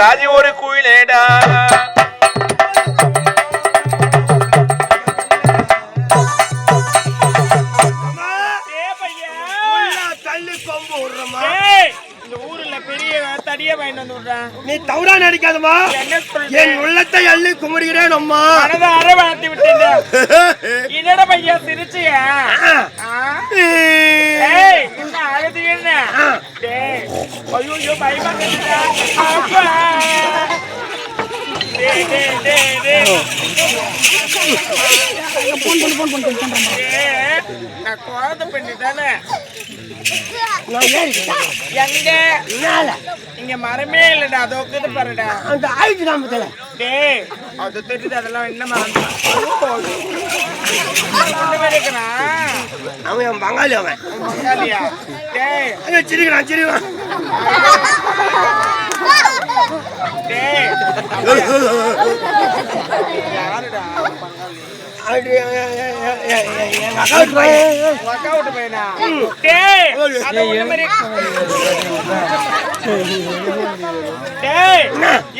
ராஜி ஒரு குயிலேடா. ஏ பையா. உள்ளா தள்ளி கொம்பு விடுறமா ஏய் இந்த ஊர்ல பெரிய தடிய வாங்கிட்டு வந்து விடுறான். நீ தவறா சொல்ற என் உள்ளத்தை அள்ளி கும்பிடுகிறேன் அம்மா அரை வளர்த்தி விட்டேன் என்னடா பையா சிரிச்சிய ஏய் என்ன அழுது என்ன டேய் ஐயோ பயமா குழந்தை பெண்ணு தானே எங்க இங்க மரமே இல்லடா அதோ இருக்குது பாருடா அந்த ஆயிட்டு நாமத்துல டேய் அது தெரியுது அதெல்லாம் என்னமா இருக்கிறான் அவன் பங்காளி அவன் பங்காளியா டேய் சிரிக்கிறான் சிரிக்கிறான்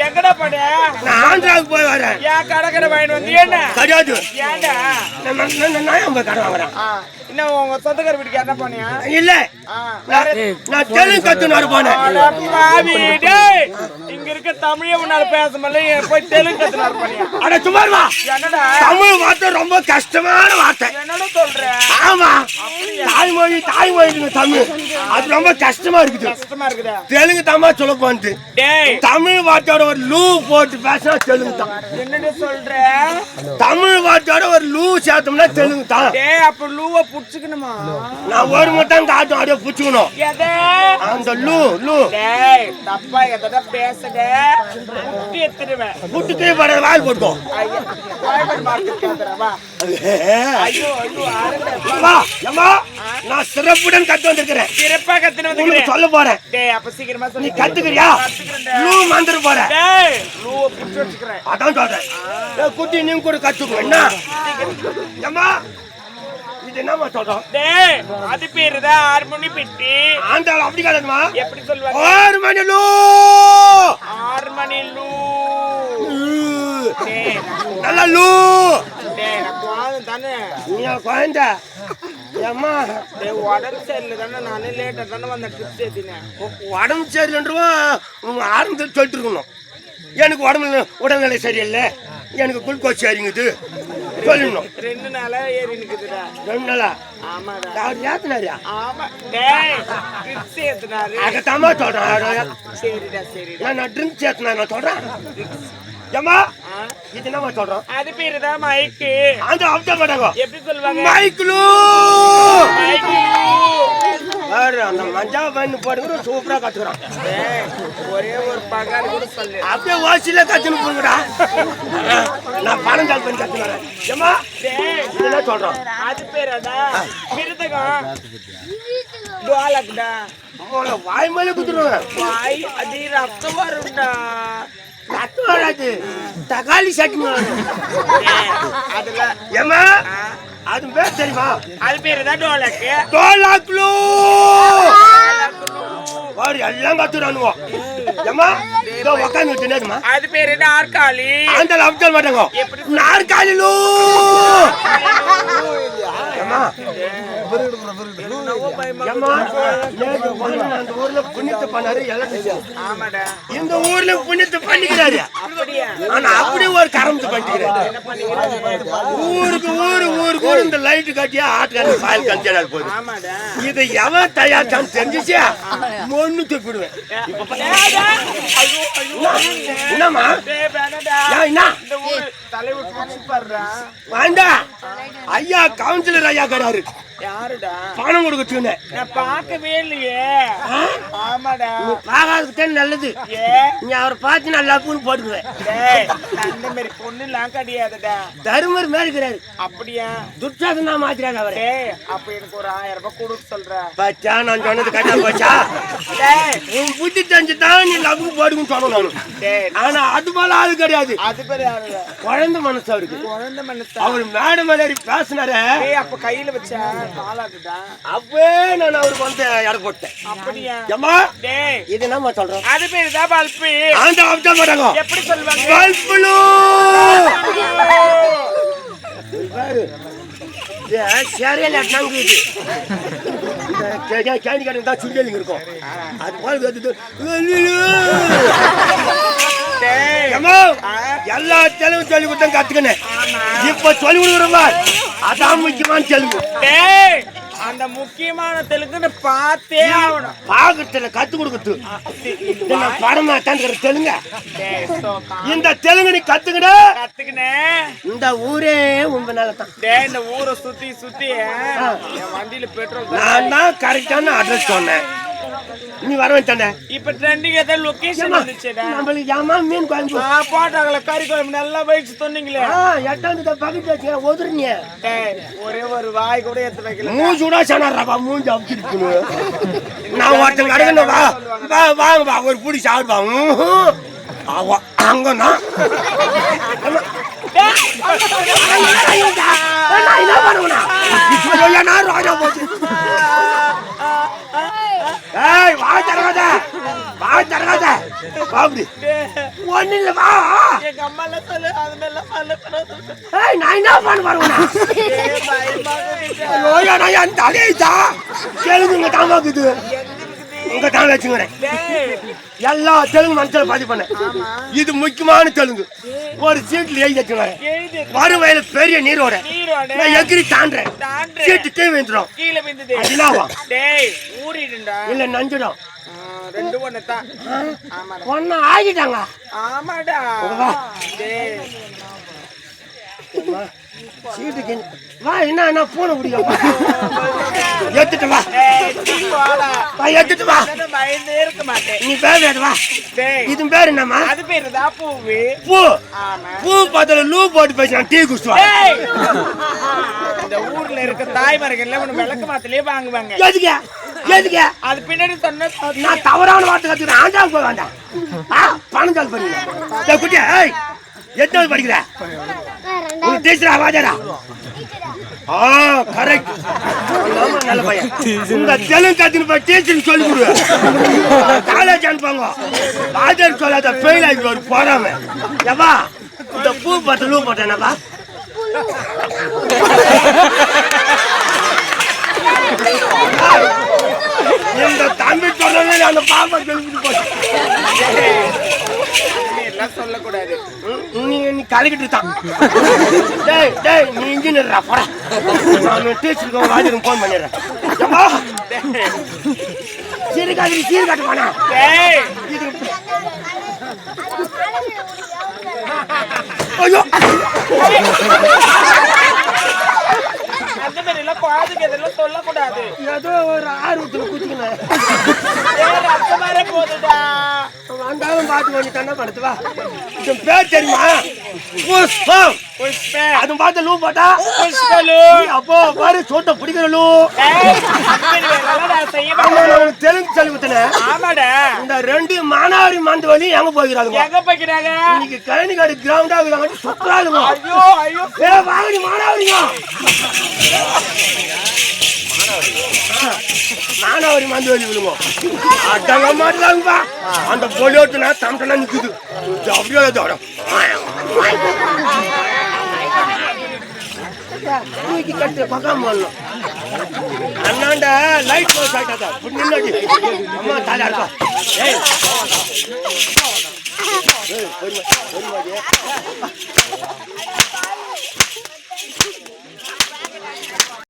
எங்கடா ஆந்திராவுக்கு போய் வரேன் ஏன் கடற்கரை வாங்கிட்டு வந்து என்ன? கிடையாது ஏன்டா? நான் போய் கடை வாங்குறேன். ஆ, இன்னும் உங்க சொந்தக்கார வீட்டுக்கு என்ன பண்ணியா இல்ல. நான் தெலுங்கு கத்துனாரு போனேன். இங்க இருக்க தமிழே உன்னால பேச முடியல. போய் தெலுங்கு கத்துனாரு பண்ணியா அட சுமார் வா என்னடா? தமிழ் வார்த்தை ரொம்ப கஷ்டமான வார்த்தை. என்னடா சொல்ற? ஆமா. தாய்மொழி தாய்மொழி தமிழ். அது ரொம்ப கஷ்டமா இருக்குது. கஷ்டமா இருக்குதா. தெலுங்கு தாமா சொல்ல போனது தமிழ் வார்த்தையோட ஒரு லூ போட்டு பேசினா தெலுங்கு தான் என்னடா சொல்ற? தமிழ் வார்த்தையோட ஒரு லூ சேர்த்தோம்னா தெலுங்கு தான் டேய் அப்ப லூவ புடிச்சுக்கணுமா? நான் ஒரு மட்டும் காட்டும் அப்படியே புச்சுக்கணும் எதை? அந்த லூ லூ. டேய் தப்பா எதா பேசுட புட்டி எடுத்துடுவேன். புட்டுக்கே பட வாயில் போட்டுக்கோ. நான் சிறப்புடன் கத்து வந்திருக்கிறேன். சிறப்பா வந்துக்கிறேன் சொல்ல போறேன். டேய் அப்ப சீக்கிரமா நீ சொல்லு கத்துக்கிறியா. லூ மந்திர டேய் புடிச்சு அதான் சொல்றேன் குட்டி நீங்க கூட கத்துக்கோ. என்ன? ஏம்மா? இது என்னம்மா சொல்றோம்? அது பேரு தான் ஹார்மோனி பெட்டி. ஆண்டாள் அப்படி காலமா எப்படி சொல்லுவாங்க ஆறு மணி லூ! நல்லா நான் குழந்தை தானே நீ குழந்தை? ஏம்மா? உடம்பு சரியில்லை தானே நானே லேட்டா தானே வந்த ட்ரிப் ஏத்தினேன் உடம்பு சரியில்லைன்றவா ஆரம்பத்தில் சொல்லிட்டு இருக்கணும். எனக்கு உடம்பு உடல்நிலை சரியில்லை. எனக்கு குளுக்கோஸ் சரிங்குது சொல்லணும் ரெண்டு நாளா ஏறி நிக்குதுடா. ரெண்டு நாளா? ஆமாடா. அவர் ஏத்துனாரியா? ஆமா. டேய் ட்ரிப்ஸ் ஏத்துனாரு. அதைத்தாம்மா சொல்றேன். சரிடா சரிடா. நான் ட்ரிங்க்ஸ் ஏத்துனா நான் சொல்றேன். ஏம்மா? ஆ? இது என்னம்மா சொல்றோம்? அது பேரு தான் மைக்கு. அந்த அப்டா மாட்டாங்க எப்படி சொல்லுவாங்க? மைக்லூ மஞ்சா பண்ணு போடுங்க சூப்பரா கத்துக்கிறான். ஒரே ஒரு பகாரி கூட சொல்லு. அப்படியே வாசியில கத்துன்னு போங்கடா. நான் பணம் கால் பண்ணி கத்துக்கிறேன் ஏம்மா? டேய் இது என்ன சொல்றோம். அது பேராடா மிருதகம். டுவாலக்டா உங்களை வாய் மேலே குத்துருவேன் வாய் அது ரத்தம் வரும்டா. ரத்தம் வராது. தக்காளி சட்னி வரும் டேய், அதுல. ஏம்மா? அது பேர் தெரியுமா? அது பேரு தான் டோலக்கு. டோலாக்லூ! பாரு எல்லாம் கத்துறானுவோ. ஏம்மா இதோ உக்காந்து தின்னதுமா அது பேரு நாற்காலி. அந்த அப்டல் மாட்டாங்க. நாற்காலிலூ! ஆமாடா. இந்த ஊர்ல புண்ணியத்தை பண்ணிக்கிறாரு. ஆனா அப்படியே ஒரு கரம்பு பண்ணிக்கிறாரு. என்ன ஊருக்கு ஊரு ஊருக்கு ஊரு இந்த லைட் கட்டியா ஆட்டுக்காரன் பால் கஞ்சனால் போகுது. ஆமாடா. இதை எவன் தயாரிச்சான்னு தெரிஞ்சிச்சு? ஒண்ணு துப்பிடுவேன் ஏடா, ஐயோ என்னம்மா? என்ன? வேண்டா. கவுன்சிலர் ஐயா கிடையாது யாருடா? பணம் கொடுக்கட்டுன்னு நான் பார்க்கவே இல்லையே. ஆமாடா. பாகாதுக்கு நல்லது. நீ அவரை பார்த்து நல்லா பூன்னு போட்டுக்குவேன். அந்த மாதிரி பொண்ணுலாம் கிடையாதுடா. தருமர் மேல இருக்கிறாரு. அப்படியா? துர்சாதனா மாத்திராங்க அவரை. அப்ப எனக்கு ஒரு ஆயிரம் ரூபாய் கொடுக்க சொல்ற. பச்சா நான் சொன்னது கரெக்டா போச்சா? உன் புத்தி தெரிஞ்சு தான் நீ லவ்வுக்கு போடுங்கன்னு சொன்னோம் நானு. டேய். ஆனா அது போல ஆளு கிடையாது. அது பேர் யாருடா குழந்தை மனசு அவருக்கு. குழந்தை மனசா? அவர் மேடம் மேலே பேசினாரு. அப்ப கையில வச்சா? அப்பவே நான் அவருக்கு வந்து இடம் போட்டேன்? அப்படியா? இது என்னம்மா சொல்றோம்? அது பேரு தான் பல்பு? அந்த எப்படி சொல்லுவாங்க பல்புலு பாரு. சரியா நாங்க இது. கேண்டி கடை தான் சுண்டலிங்க இருக்கும். அது போல எல்லா தெலுங்கு சொல்லி கொடுத்தா கத்துக்கினேன். இப்ப சொல்லி கொடுக்குறோமா அதான் முக்கியமான தெலுங்கு. அந்த முக்கியமான தெலுங்குன்னு பார்த்தே ஆகணும். பாகத்துல கத்து கொடுக்குறது. இது நான் படமா தாண்டுகிற தெலுங்க. இந்த தெலுங்கு நீ கத்துக்கிட. கத்துக்கினேன் இந்த ஊரே உங்களால தான் டேய் இந்த ஊரை சுத்தி சுத்தி வண்டியில பெட்ரோல் நான் தான் கரெக்டான அட்ரஸ் சொன்னேன். நீ வர வச்சானே இப்ப ட்ரெண்டிங் ஏதாவது லொகேஷன் வந்துச்சுடா. நம்மளுக்கு ஏமா மீன் குழம்பு? ஆ போட்டாங்களே கறி குழம்பு நல்லா போயிடுச்சு சொன்னீங்களே ஆ எட்டாந்து பக்கத்து வச்சு ஒதுருங்க டேய் ஒரே ஒரு வாய் கூட எடுத்து வைக்கல. மூஞ்சூடா சொன்னாரப்பா மூஞ்சி அப்பிச்சிருக்கணும் நான் ஒருத்தங்க அடங்கணும் வா வா வாங்க வா ஒரு புடி சாப்பிடுவா. அவ அங்கண்ணா. நான் என்ன பண்ணுவேனா ராஜா போச்சு. ஏய் வா தரகாத. வா தரகாத. பாபுடி ஒண்ணு இல்ல வா. எங்க அம்மா எல்லாம் சொல்லு அது மேல பண்ண ஏய் நான் என்ன பண்ண வருவேனா ஐயோ நான் என் தலையைத்தா தெலுங்குங்க தான் பாக்குது உங்க தான் வச்சுக்கிறேன் எல்லா தெலுங்கு மனசுல பதிவு பண்ணேன். இது முக்கியமான தெலுங்கு. ஒரு சீட்ல எழுதி வச்சுக்கிறேன் வருவையில பெரிய நீரோட நீரோட நான் எகிரி தாண்டேன் தாண்டு. சீட்டு கீழே டேய் ஊறிடுண்டா இல்ல நஞ்சிடும். ரெண்டு ஒண்ணு தான். ஆமாடா. ஒன்னு ஆகிட்டாங்க. ஆமாடா. சீட்டு கிஞ்சி வா என்ன என்ன பூனை பிடிக்கும்? எடுத்துட்டு வா. நீ போடா வா எடுத்துட்டு வா. நான் பயந்தே இருக்க மாட்டேன் நீ பேர் வேறு வா. இது பேர் என்னம்மா? அது பேரு தான் பூ. பூ பார்த்தால லூ போட்டு பேசி டீ குடிச்சுவா டேய்! இந்த ஊர்ல இருக்க தாய்மார்கள் ஒண்ணு விளக்கு மாத்திலே வாங்குவாங்க. எதுக்கு? எதுக்கு? அது பின்னாடி சொன்ன நான் தவறான வார்த்தை கத்துக்கிறேன். ஆண்டாவுக்கு போக வேண்டாம். பணம் கால் பண்ணுங்க குட்டியா ஏய் எட்டாவது படிக்கிற உங்க டீச்சரா வாஜாரா ஆ கரெக்ட் நல்ல பையன். உங்க தெலுங்கு கத்துன்னு போய் டீச்சர் சொல்லி கொடு. காலேஜ் அனுப்பாங்க வாஜர் சொல்லாத ஃபெயில் ஆகி ஒரு போறாம. ஏப்பா இந்த பூ போட்ட லூ போட்டேனப்பா இந்த தம்பி சொன்னதே அந்த பாப்பா சொல்லிட்டு போச்சு. எல்லாம் சொல்லக்கூடாது. நீ நீ கலக்கிட்டு தான் டேய் டேய் நீ இன்ஜினியர்ரா போடா. நான் டீச்சருக்கு வாஜருக்கு ஃபோன் பண்ணிடுறேன். சீர்காழி சீர்காட்டு போனா டேய் இது ஐயோ. அந்த மாதிரி எல்லாம் குழந்தைங்க இதெல்லாம் சொல்லக்கூடாது. ஏதோ ஒரு ஆர்வத்தில் குச்சிக்கினேன் வந்தாலும் பார்த்து பண்ணி தானே படுத்து வா. இது பேர் தெரியுமா? புஷ்பம். புஷ்ப அது பார்த்து லூ போட்டா? புஷ்பலு அப்போ பாரு சோட்ட பிடிக்கிற லூ. தெலுங்கு சொல்லி கொடுத்தேன். ஆமாடா. இந்த ரெண்டு மானாவாரி மந்து வழி எங்க போகிறாங்க எங்க போய்க்கிறாங்க இன்னைக்கு கழனிக்காடு கிரவுண்டா இருக்கிறாங்க சுத்தராளுங்க ஐயோ ஐயோ. ஏ வாங்கடி மானாவரிங்க மானாவரி மந்து வலி விழுவோம். அடங்க மாட்டாங்கப்பா. அந்த பொலியோட்டுனா தம்டனா நிற்குது அப்படியே தோடம் தூக்கி கட்டு பக்கம் பண்ணணும் அண்ணாண்ட லைட் போஸ் ஆயிட்டாதா? இப்படி அம்மா தாலி அடப்பா. ஏய்.